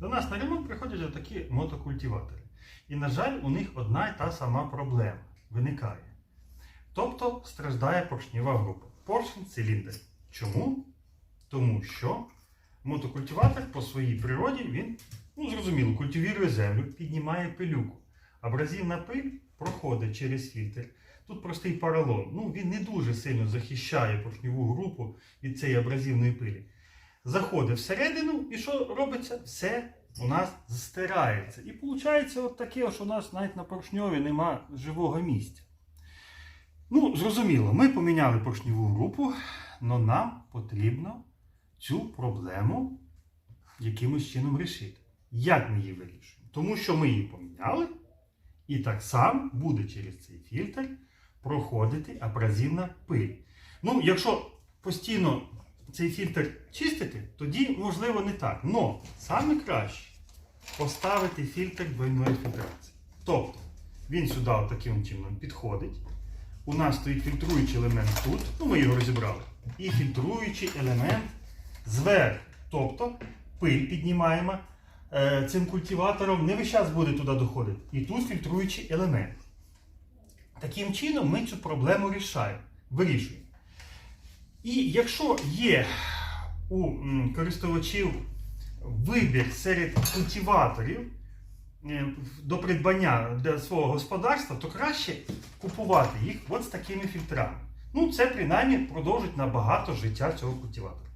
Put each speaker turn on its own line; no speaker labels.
До нас на ремонт приходять отакі мотокультиватори. І, на жаль, у них одна і та сама проблема виникає. Тобто страждає поршнева група. Поршень циліндр. Чому? Тому що мотокультиватор по своїй природі він, ну зрозуміло, культивірує землю, піднімає пилюку. Абразивна пиль проходить через фільтр. Тут простий поролон. Ну, він не дуже сильно захищає поршневу групу від цієї абразивної пилі. Заходить всередину, і що робиться? Все у нас стирається. І виходить от таке, що у нас навіть на поршньові нема живого місця. Ну, зрозуміло, ми поміняли поршневу групу, але нам потрібно цю проблему якимось чином рішити. Як ми її вирішуємо? Тому що ми її поміняли, і так само буде через цей фільтр проходити абразивна пиль. Ну, якщо постійно цей фільтр чистити, тоді можливо не так. Но саме краще поставити фільтр двойної фільтрації. Тобто він сюди таким чином підходить. У нас стоїть фільтруючий елемент тут, ну ми його розібрали. І фільтруючий елемент зверху. Тобто пиль піднімаємо е, цим культиватором, не весь час буде туди доходити. І тут фільтруючий елемент. Таким чином ми цю проблему рішаємо, вирішуємо. І якщо є у користувачів вибір серед культиваторів е, до придбання для свого господарства, то краще купувати їх от з такими фільтрами. Ну, це принаймні продовжить набагато життя цього культиватора.